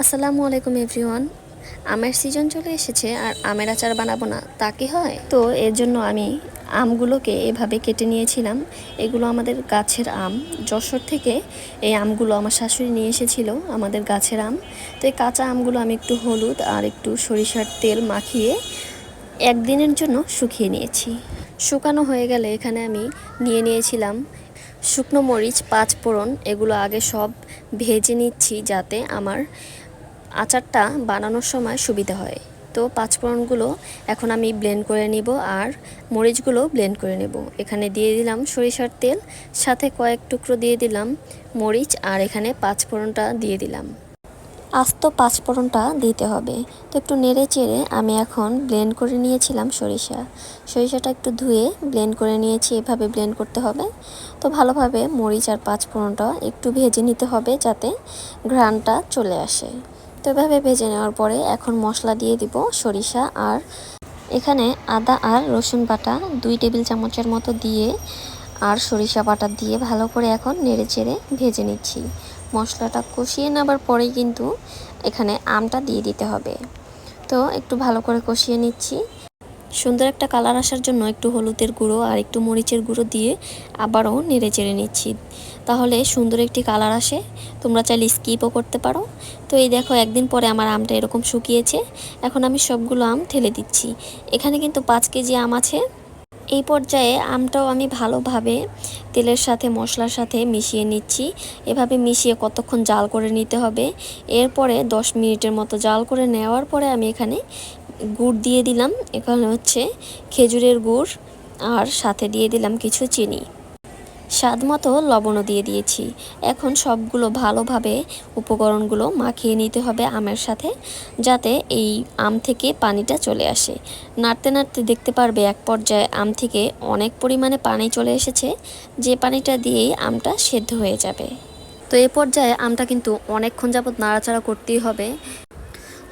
আসসালামু আলাইকুম এভরিওয়ান। আমের সিজন চলে এসেছে আর আমের আচার বানাবো না, তা কি হয়? তো এর জন্য আমি আমগুলোকে এভাবে কেটে নিয়েছিলাম। এগুলো আমাদের গাছের আম। যশোর থেকে এই আমগুলো আমার শাশুড়ি নিয়ে এসেছিল, আমাদের গাছের আম। তো এই কাঁচা আমগুলো আমি একটু হলুদ আর একটু সরিষার তেল মাখিয়ে একদিনের জন্য শুকিয়ে নিয়েছি। শুকানো হয়ে গেলে এখানে আমি নিয়ে নিয়েছিলাম শুকনো মরিচ, পাঁচ ফোড়ন। এগুলো আগে সব ভেজে নিচ্ছি যাতে আমার আচারটা বানানোর সময় সুবিধা হয়। তো পাঁচফোড়নগুলো এখন আমি ব্লেন্ড করে নিব আর মরিচগুলো ব্লেন্ড করে নেব। এখানে দিয়ে দিলাম সরিষার তেল, সাথে কয়েক টুকরো দিয়ে দিলাম মরিচ আর এখানে পাঁচফোড়নটা দিয়ে দিলাম। আস্ত পাঁচফোড়নটা দিতে হবে। তো একটু নেড়ে চেড়ে আমি এখন ব্লেন্ড করে নিয়েছিলাম সরিষা। সরিষাটা একটু ধুয়ে ব্লেন্ড করে নিয়েছি, এভাবে ব্লেন্ড করতে হবে। তো ভালোভাবে মরিচ আর পাঁচফোড়নটা একটু ভেজে নিতে হবে যাতে ঘ্রাণটা চলে আসে। তো এভাবে ভেজে নেওয়ার পরে এখন মশলা দিয়ে দিব সরিষা আর এখানে আদা আর রসুন বাটা দুই টেবিল চামচের মতো দিয়ে আর সরিষা বাটা দিয়ে ভালো করে এখন নেড়ে চেড়ে ভেজে নিচ্ছি। মশলাটা কষিয়ে নেবার পরেই কিন্তু এখানে আমটা দিয়ে দিতে হবে। তো একটু ভালো করে কষিয়ে নিচ্ছি। সুন্দর একটা কালার আসার জন্য একটু হলুদের গুঁড়ো আর একটু মরিচের গুঁড়ো দিয়ে আবারও নেড়ে চেড়ে নিচ্ছি। তাহলে সুন্দর একটি কালার আসে। তোমরা চাইলে স্কিপও করতে পারো। তো এই দেখো, একদিন পরে আমার আমটা এরকম শুকিয়েছে। এখন আমি সবগুলো আম ঠেলে দিচ্ছি। এখানে কিন্তু পাঁচ কেজি আম আছে। এই পর্যায়ে আমটাও আমি ভালোভাবে তেলের সাথে, মশলার সাথে মিশিয়ে নিচ্ছি। এভাবে মিশিয়ে কতক্ষণ জাল করে নিতে হবে? এরপরে দশ মিনিটের মতো জাল করে নেওয়ার পরে আমি এখানে গুড় দিয়ে দিলাম। এখানে হচ্ছে খেজুরের গুড় আর সাথে দিয়ে দিলাম কিছু চিনি। স্বাদ মতো লবণও দিয়ে দিয়েছি। এখন সবগুলো ভালোভাবে উপকরণগুলো মাখিয়ে নিতে হবে আমের সাথে, যাতে এই আম থেকে পানিটা চলে আসে। নাড়তে নাড়তে দেখতে পারবে এক পর্যায়ে আম থেকে অনেক পরিমাণে পানি চলে এসেছে। যে পানিটা দিয়েই আমটা সেদ্ধ হয়ে যাবে। তো এ পর্যায়ে আমটা কিন্তু অনেকক্ষণ যাবত নাড়াচাড়া করতেই হবে।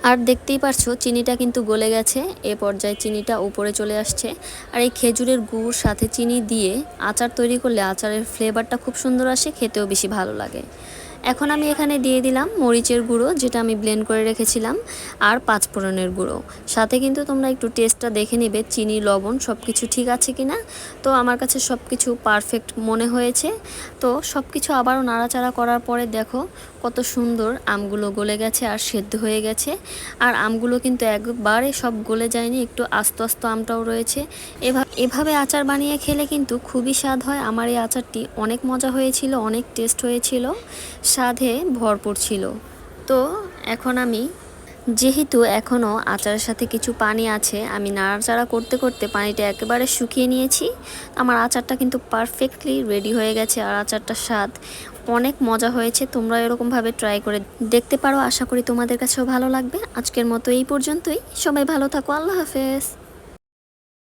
আর দেখতেই পারছ, চিনিটা কিন্তু গলে গেছে। এ পর্যায়ে চিনিটা উপরে চলে আসছে। আর এই খেজুরের গুড় সাথে চিনি দিয়ে আচার তৈরি করলে আচারের ফ্লেভারটা খুব সুন্দর আসে, খেতেও বেশি ভালো লাগে। এখন আমি এখানে দিয়ে দিলাম মরিচের গুঁড়ো, যেটা আমি ব্লেন্ড করে রেখেছিলাম, আর পাঁচফোড়নের গুঁড়ো। সাথে কিন্তু তোমরা একটু টেস্টটা দেখে নেবে, চিনি, লবণ সব কিছু ঠিক আছে কি না তো আমার কাছে সব কিছু পারফেক্ট মনে হয়েছে। তো সব কিছু আবারও নাড়াচাড়া করার পরে দেখো কত সুন্দর আমগুলো গলে গেছে আর সেদ্ধ হয়ে গেছে। আর আমগুলো কিন্তু একবারে সব গলে যায়নি, একটু আস্ত আস্ত আমটাও রয়েছে। এভাবে এভাবে আচার বানিয়ে খেলে কিন্তু খুবই স্বাদ হয়। আমার এই আচারটি অনেক মজা হয়েছিল, অনেক টেস্ট হয়েছিল। স্বাদে ভরপুর ছিল। তো এখন আমি, যেহেতু এখনও আচারের সাথে কিছু পানি আছে, আমি নাড়াচাড়া করতে করতে পানিটা একেবারে শুকিয়ে নিয়েছি। আমার আচারটা কিন্তু পারফেক্টলি রেডি হয়ে গেছে আর আচারটার স্বাদ অনেক মজা হয়েছে। তোমরা এরকমভাবে ট্রাই করে দেখতে পারো। আশা করি তোমাদের কাছেও ভালো লাগবে। আজকের মতো এই পর্যন্তই। সবাই ভালো থাকো। আল্লাহ হাফেজ।